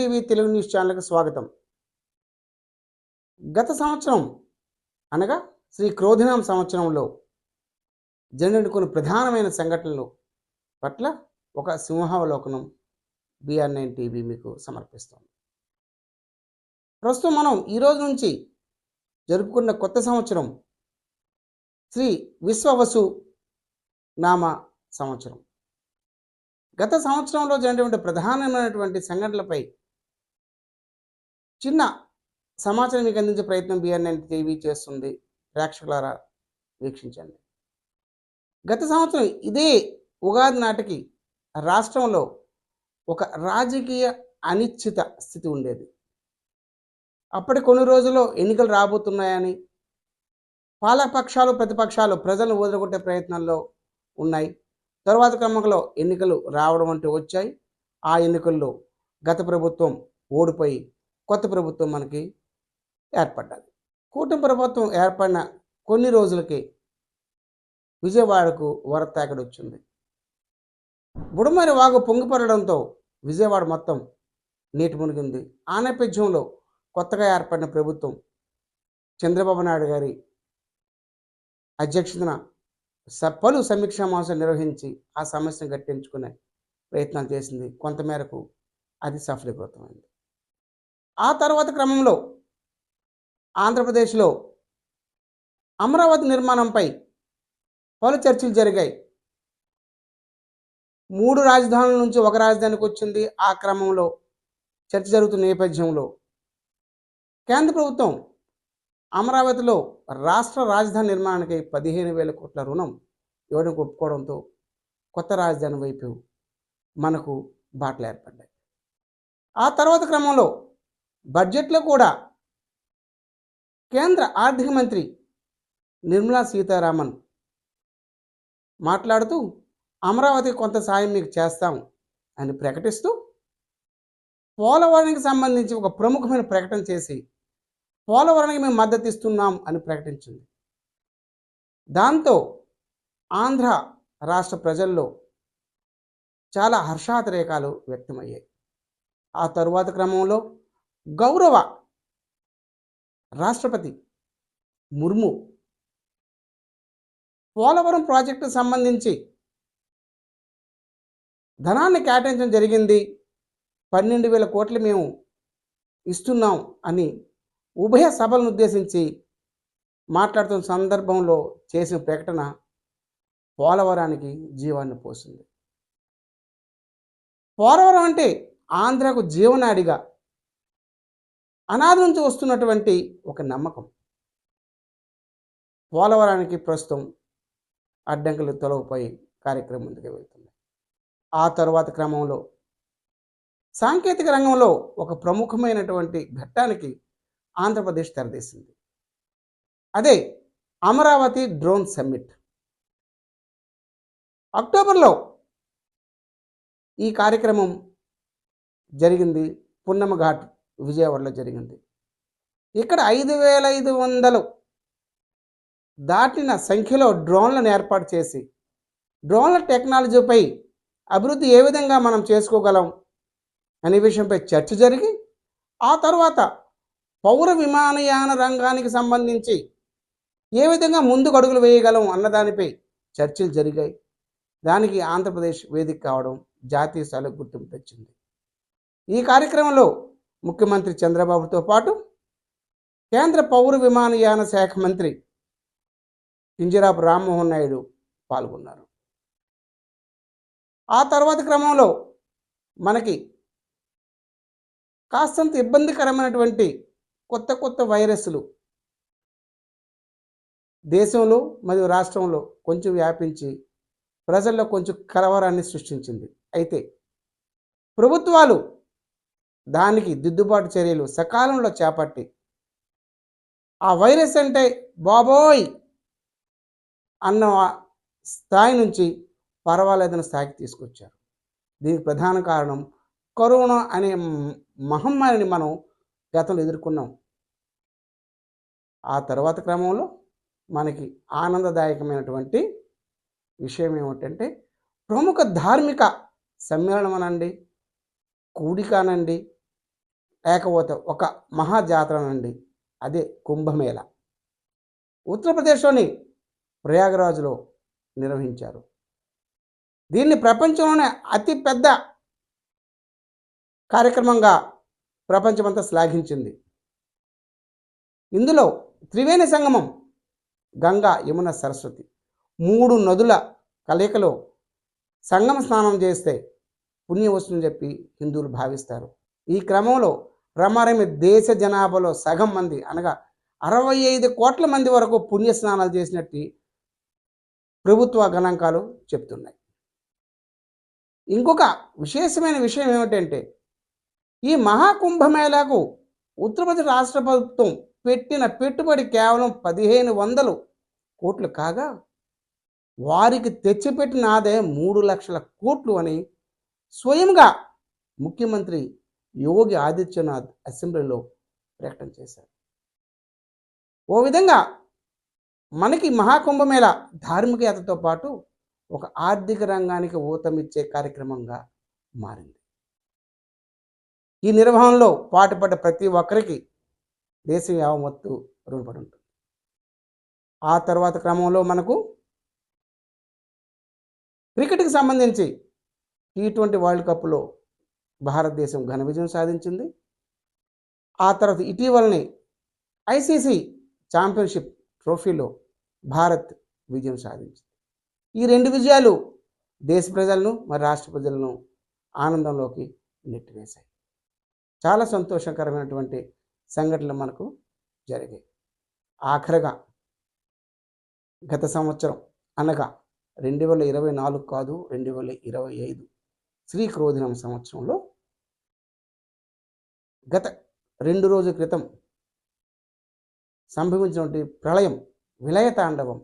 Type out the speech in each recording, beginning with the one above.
TV Telugu news ఛానల్కి స్వాగతం. గత సంవత్సరం అనగా శ్రీ క్రోధినాం సంవత్సరంలో జరిగిన కొన్ని ప్రధానమైన సంఘటనలు పట్ల ఒక సింహావలోకనం బిఆర్ నైన్ టీవీ మీకు సమర్పిస్తుంది. ప్రస్తుతం మనం ఈ రోజు నుంచి జరుపుకున్న కొత్త సంవత్సరం శ్రీ విశ్వవసు నామ సంవత్సరం. గత సంవత్సరంలో జరిగినటువంటి ప్రధానమైనటువంటి సంఘటనలపై చిన్న సమాచారం మీకు అందించే ప్రయత్నం బిఆర్ఎన్ టీవీ చేస్తుంది. ప్రేక్షకులారా వీక్షించండి. గత సంవత్సరం ఇదే ఉగాది నాటికి రాష్ట్రంలో ఒక రాజకీయ అనిశ్చిత స్థితి ఉండేది. అప్పటి కొన్ని రోజుల్లో ఎన్నికలు రాబోతున్నాయని పాలకపక్షాలు ప్రతిపక్షాలు ప్రజలను వదిలికొట్టే ప్రయత్నంలో ఉన్నాయి. తరువాత క్రమంలో ఎన్నికలు రావడం అంటూ వచ్చాయి. ఆ ఎన్నికల్లో గత ప్రభుత్వం ఓడిపోయి కొత్త ప్రభుత్వం మనకి ఏర్పడ్డది. కూటమి ప్రభుత్వం ఏర్పడిన కొన్ని రోజులకి విజయవాడకు వరద వచ్చింది. బుడమరి వాగు పొంగిపడడంతో విజయవాడ మొత్తం నీటి మునిగింది. ఆ నేపథ్యంలో కొత్తగా ఏర్పడిన ప్రభుత్వం చంద్రబాబు నాయుడు గారి అధ్యక్షతన స- పలు సమీక్షా మాసం నిర్వహించి ఆ సమస్యను గట్టించుకునే ప్రయత్నాలు చేసింది. కొంతమేరకు అది సఫలీకృతమైంది. ఆ తర్వాత క్రమంలో ఆంధ్రప్రదేశ్లో అమరావతి నిర్మాణంపై పలు చర్చలు జరిగాయి. మూడు రాజధానుల నుంచి ఒక రాజధానికి వచ్చింది ఆ క్రమంలో చర్చ జరుగుతున్న నేపథ్యంలో. కేంద్ర ప్రభుత్వం అమరావతిలో రాష్ట్ర రాజధాని నిర్మాణానికి పదిహేను వేల కోట్ల రుణం ఇవ్వడం ఒప్పుకోవడంతో కొత్త రాజధాని వైపు మనకు బాటలు ఏర్పడ్డాయి ఆ తర్వాత క్రమంలో బడ్జెట్లో కూడా కేంద్ర ఆర్థిక మంత్రి నిర్మలా సీతారామన్ మాట్లాడుతూ అమరావతికి కొంత సాయం మీకు చేస్తాం అని ప్రకటిస్తూ పోలవరానికి సంబంధించి ఒక ప్రముఖమైన ప్రకటన చేసి పోలవరానికి మేము మద్దతు ఇస్తున్నాం అని ప్రకటించింది. దాంతో ఆంధ్ర రాష్ట్ర ప్రజల్లో చాలా హర్షాతిరేకాలు వ్యక్తమయ్యాయి. ఆ తరువాత క్రమంలో గౌరవ రాష్ట్రపతి ముర్ము పోలవరం ప్రాజెక్టుకు సంబంధించి ధనాన్ని కేటాయించడం జరిగింది. పన్నెండు వేల కోట్లు మేము ఇస్తున్నాం అని ఉభయ సభలను ఉద్దేశించి మాట్లాడుతున్న సందర్భంలో చేసిన ప్రకటన పోలవరానికి జీవాన్ని పోసింది. పోలవరం అంటే ఆంధ్రకు జీవనాడిగా అనాది నుంచి వస్తున్నటువంటి ఒక నమ్మకం. పోలవరానికి ప్రస్తుతం అడ్డంకులు తొలగిపోయి కార్యక్రమం ముందుకు వెళ్తుంది ఆ తర్వాత క్రమంలో సాంకేతిక రంగంలో ఒక ప్రముఖమైనటువంటి ఘట్టానికి ఆంధ్రప్రదేశ్ తెరదీసింది అదే అమరావతి డ్రోన్ సమ్మిట్. అక్టోబర్లో ఈ కార్యక్రమం జరిగింది పున్నమ ఘాట్ విజయవాడలో జరిగింది. ఇక్కడ ఐదు వేల ఐదు వందలు దాటిన సంఖ్యలో డ్రోన్లను ఏర్పాటు చేసి డ్రోన్ల టెక్నాలజీపై అభివృద్ధి ఏ విధంగా మనం చేసుకోగలం అనే విషయంపై చర్చ జరిగి ఆ తర్వాత పౌర విమానయాన రంగానికి సంబంధించి ఏ విధంగా ముందుకు అడుగులు వేయగలం అన్నదానిపై చర్చలు జరిగాయి. దానికి ఆంధ్రప్రదేశ్ వేదిక కావడం జాతీయ స్థాయిలో గుర్తింపు తెచ్చింది. ఈ కార్యక్రమంలో ముఖ్యమంత్రి చంద్రబాబుతో పాటు కేంద్ర పౌర విమానయాన శాఖ మంత్రి కింజరాపు రామ్మోహన్ నాయుడు పాల్గొన్నారు. ఆ తర్వాత క్రమంలో మనకి కాస్తంత ఇబ్బందికరమైనటువంటి కొత్త కొత్త వైరస్లు దేశంలో మరియు రాష్ట్రంలో కొంచెం వ్యాపించి ప్రజల్లో కొంచెం కలవరాన్ని సృష్టించింది. అయితే ప్రభుత్వాలు దానికి దిద్దుబాటు చర్యలు సకాలంలో చేపట్టి. ఆ వైరస్ అంటే బాబోయ్! అన్న స్థాయి నుంచి పర్వాలేదన్న స్థాయికి తీసుకొచ్చారు. దీనికి ప్రధాన కారణం కరోనా అనే మహమ్మారిని మనం గతంలో ఎదుర్కొన్నాం. ఆ తర్వాత క్రమంలో మనకి ఆనందదాయకమైనటువంటి విషయం ఏమిటంటే ప్రముఖ ధార్మిక సమ్మేళనం అనండి కూడికానండి లేకపోతే ఒక మహాజాతర నుండి అదే కుంభమేళ. ఉత్తరప్రదేశ్లోని ప్రయాగరాజులో నిర్వహించారు. దీన్ని ప్రపంచంలోనే అతిపెద్ద కార్యక్రమంగా ప్రపంచమంతా శ్లాఘించింది. ఇందులో త్రివేణి సంగమం గంగా యమున సరస్వతి మూడు నదుల కలయికలో సంగమ స్నానం చేస్తే పుణ్యం వస్తుందని చెప్పి హిందువులు భావిస్తారు. ఈ క్రమంలో రమారమి దేశ జనాభాలో సగం మంది అనగా అరవై ఐదు కోట్ల మంది వరకు పుణ్యస్నానాలు చేసినట్టు ప్రభుత్వ గణాంకాలు చెప్తున్నాయి. ఇంకొక విశేషమైన విషయం ఏమిటంటే ఈ మహాకుంభమేళాకు ఉత్తరప్రదేశ్ రాష్ట్ర ప్రభుత్వం పెట్టిన పెట్టుబడి కేవలం పదిహేను వందలు కోట్లు కాగా వారికి తెచ్చిపెట్టిన ఆదాయం మూడు లక్షల కోట్లు అని స్వయంగా ముఖ్యమంత్రి యోగి ఆదిత్యనాథ్ అసెంబ్లీలో ప్రకటన చేశారు. ఓ విధంగా మనకి మహాకుంభమేళ ధార్మికతతో పాటు ఒక ఆర్థిక రంగానికి ఊతమిచ్చే కార్యక్రమంగా మారింది. ఈ నిర్వహణలో పాటుపడ్డ ప్రతి ఒక్కరికి దేశం యావమత్తు రుణపడి ఉంటుంది ఆ తర్వాత క్రమంలో మనకు క్రికెట్కి సంబంధించి టీ ట్వంటీ వరల్డ్ కప్లో భారతదేశం ఘన విజయం సాధించింది. ఆ తర్వాత ఇటీవలనే ఐసీసీ ఛాంపియన్షిప్ ట్రోఫీలో భారత్ విజయం సాధించింది. ఈ రెండు విజయాలు దేశ ప్రజలను మరి రాష్ట్ర ప్రజలను ఆనందంలోకి నెట్టివేశాయి. చాలా సంతోషకరమైనటువంటి సంఘటనలు మనకు జరిగాయి. ఆఖరిగా గత సంవత్సరం అనగా రెండు వేల ఇరవై నాలుగు కాదు రెండు వేల ఇరవై ఐదు శ్రీ క్రోధినం సంవత్సరంలో గత రెండు రోజుల క్రితం సంభవించినటువంటి ప్రళయం విలయతాండవం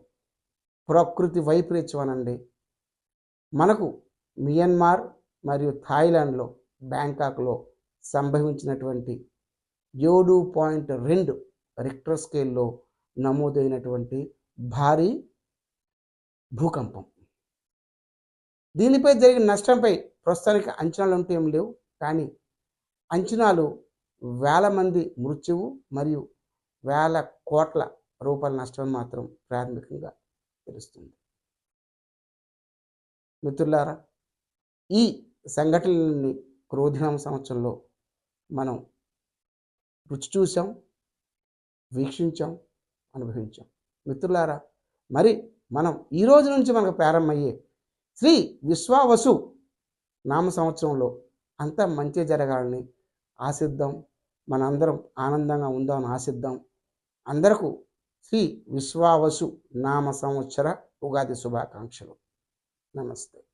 ప్రకృతి వైపరీత్యం అనండి మనకు మియన్మార్ మరియు థాయిలాండ్లో బ్యాంకాక్లో సంభవించినటువంటి ఏడు పాయింట్ రెండు రిక్టర్ స్కేల్లో నమోదైనటువంటి భారీ భూకంపం. దీనిపై జరిగిన నష్టంపై ప్రస్తుతానికి అంచనాలు ఉంటే ఏం లేవు కానీ అంచనాలు వేల మంది మృత్యువు మరియు వేల కోట్ల రూపాయల నష్టం మాత్రం ప్రాథమికంగా తెలుస్తుంది. మిత్రులారా ఈ సంఘటనలని క్రోధినామ సంవత్సరంలో మనం రుచి చూసాం వీక్షించాం అనుభవించాం. మిత్రులారా మరి మనం ఈ రోజు నుంచి మనకు ప్రారంభమయ్యే శ్రీ విశ్వావసు నామ సంవత్సరంలో అంతా మంచి జరగాలని ఆశిద్దాం. మనందరం ఆనందంగా ఉందామని ఆశిద్దాం. అందరకు శ్రీ విశ్వావసు నామ సంవత్సర ఉగాది శుభాకాంక్షలు. నమస్తే.